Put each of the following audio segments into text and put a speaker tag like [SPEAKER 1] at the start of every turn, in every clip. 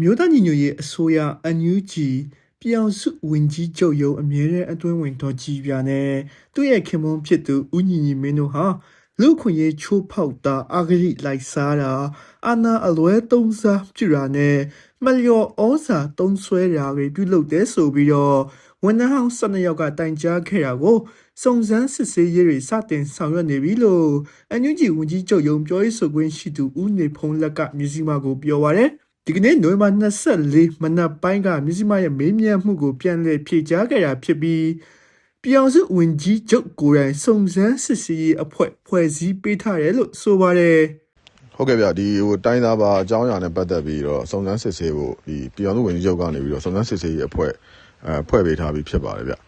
[SPEAKER 1] မြို့သားညီညွတ်ရေးအစိုးရ NUG ပြည်အောင်စုဝင်ကြီးချုပ်ရုံးအမြဲတမ်းအတွင်းဝင်တော်ကြီးပြနဲ့သူ့ရဲ့ခင်မွန်းဖြစ်သူဦးညီညီမင်းတို့ဟာလူခွင့်ရေးချိုးဖောက်တာအဂရိလိုက်စားတာအာနာအလွဲသုံးစားပြုတာနဲ့မလျော်ဩဇာသုံးဆွဲတာတွေပြုလုပ်တဲ့ဆိုပြီးတော့ဝန်ထမ်းဟောင်း12ယောက်ကတိုင်ကြားခဲ့တာကိုစုံစမ်းစစ်ဆေးရေးတွေစတင်ဆောင်ရွက်နေပြီလို့ NUG ဝန်ကြီးချုပ်ရုံးပြောရေးဆိုခွင့်ရှိသူဦးနေဖုံးလက်ကမြစည်းမကိုပြောပါရယ် ဒီကနေ့နိုဝင်ဘာ24မနက်ပိုင်းကမြစည်းမရဲ့မေးမြန်းမှုကိုပြန်လည်ဖြေကြားခဲ့တာဖြစ်ပြီးပြောင်စုဝင်ကြီးချုပ်ကိုယ်တိုင်စုံစမ်းစစ်ဆေးရေးအဖွဲ့ဖွဲ့စည်းပေးထားတယ်လို့ဆိုပါတယ်
[SPEAKER 2] ဟုတ်ကဲ့ဗျဒီဟိုတိုင်းသားပါအကြောင်းအရာနဲ့ပတ်သက်ပြီးတော့စုံစမ်းစစ်ဆေးဖို့ဒီပြည်အောင်စုဝင်ကြီးချုပ်ကနေပြီးတော့စုံစမ်းစစ်ဆေးရေးအဖွဲ့အဲဖွဲ့ပေးထားပြီးဖြစ်ပါတယ်ဗျအဲ့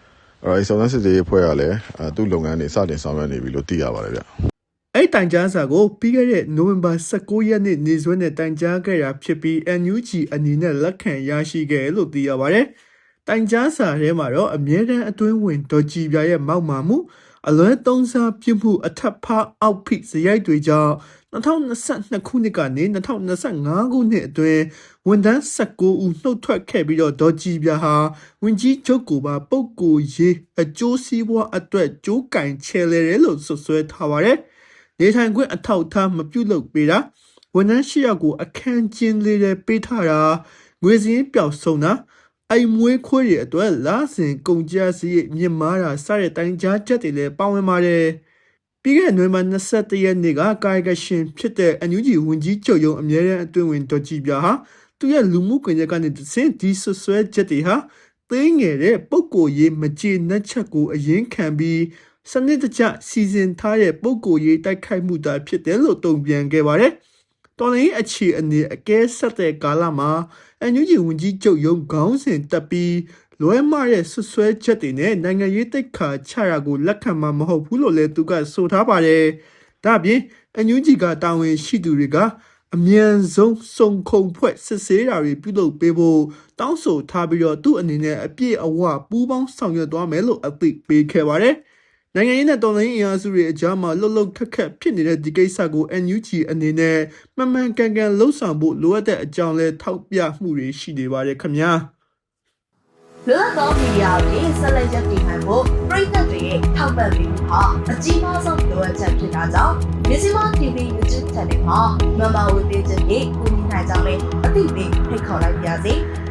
[SPEAKER 2] တော့ဒီစုံစမ်းစစ်ဆေးရေးအဖွဲ့ကလည်းအဲသူ့လုပ်ငန်းတွေစတင်ဆောင်ရွက်နေပြီလို့သိရပါတယ်ဗျ
[SPEAKER 1] အဲ့တိုင်ကြားစာကိုပြီးခဲ့တဲ့နိုဝင်ဘာ19ရက်နေ့နေ့စွဲနဲ့တိုင်ကြားခဲ့တာဖြစ်ပြီး NUG အနေနဲ့လက်ခံရရှိခဲ့တယ်လို့သိရပါတယ်။တိုင်ကြားစာထဲမှာတော့အမြဲတမ်းအတွင်းဝင်ဒေါ်ကြည်ပြရဲ့မောက်မာမှုအလွဲသုံးစားပြုမှုအထက်ဖားအောက်ဖိစရိုက်တွေကြောင့်2022ခုနှစ်ကနေ2025ခုနှစ်အတွင်းဝန်ထမ်း19ဦးနှုတ်ထွက်ခဲ့ပြီးတော့ဒေါ်ကြည်ပြဟာဝင်ကြီးချုပ်ကိုပါပုတ်ကိုရေးအကျိုးစီးပွားအတွက်ကြိုးကင်ချဲလဲတယ်လို့ဆွဆွဲထားပါတယ်။ နေထိုင်ခွင့်အထောက်အထားမပြုလုပ်ပေးတာဝန်ထမ်းရှိရောက်ကိုအခန်းကျင်းလေးတွေပေးထားတာငွေစည်းပျောက်ဆုံးတာအိမ်မွေးခွေးတွေအတွက်လာစဉ်ကုန်ကြစရိတ်မြင့်မားတာစတဲ့တိုင်းကြားချက်တွေလည်းပါဝင်ပါတယ်ပြီးခဲ့တဲ့နိုဝင်ဘာ21ရက်နေ့ကကာယကရှင်ဖြစ်တဲ့ NUG ဝန်ကြီးချုပ်ရုံးအမြဲတမ်းအတွင်းဝင်တော်ကြည်ပြဟာသူရဲ့လူမှုကွန်ရက်ကနေတဆင့်ဒီဆွဆွဲချက်တွေဟာသိငယ်တဲ့ပုံကိုရေးမကြေနပ်ချက်ကိုအရင်ခံပြီး စနစ်တကျစီစဉ်ထားတဲ့ပုံကိုယ်ရေးတိုက်ခိုက်မှုတာဖြစ်တယ်လို့တုံ့ပြန်ခဲ့ပါတယ်။တော်လိုင်းအခြေအနေအကဲဆက်တဲ့ကာလမှာအန်ယူဂျီဝန်ကြီးချုပ်ရုံးခေါင်းစဉ်တက်ပြီးလွဲမားတဲ့ဆွဆွဲချက်တွေနဲ့နိုင်ငံရေးတိတ်ခါချရာကိုလက်ခံမှာမဟုတ်ဘူးလို့လည်းသူကဆိုထားပါတယ်။ဒါ့အပြင်အန်ယူဂျီကတာဝန်ရှိသူတွေကအမြန်ဆုံးစုံခုံဖွဲ့စစ်ဆေးတာတွေပြုလုပ်ပေးဖို့တောင်းဆိုထားပြီးတော့သူ့အနေနဲ့အပြည့်အဝပူးပေါင်းဆောင်ရွက်သွားမယ်လို့အသိပေးခဲ့ပါတယ်။ နိုင်ငံရေးနဲ့တော်လှန်ရေးအင်အားစုတွေအကြားမှာလှုပ်လှုပ်ခက်ခက်ဖြစ်နေတဲ့ဒီကိစ္စကို NUG အနေနဲ့မှန်မှန်ကန်ကန်လှုပ်ဆောင်ဖို့လိုအပ်တဲ့အကြောင်းလဲထောက်ပြမှုတွေရှိနေပါတယ်ခင်ဗျာ
[SPEAKER 3] လွတ်လပ်သောမီဒီယာတွေဆက်လက်ရပ်တည်နိုင်ဖို့ပြည်သက်တွေရဲ့ထောက်ပံ့ပေးမှုဟာအကြီးမားဆုံးလိုအပ်ချက်ဖြစ်တာကြောင့်မြစီမ TV YouTube Channel မှာမမဝေပေးခြင်းဖြင့်ကူညီနိုင်ကြောင်းလည်းအသိပေးဖိတ်ခေါ်လိုက်ပါရစေ။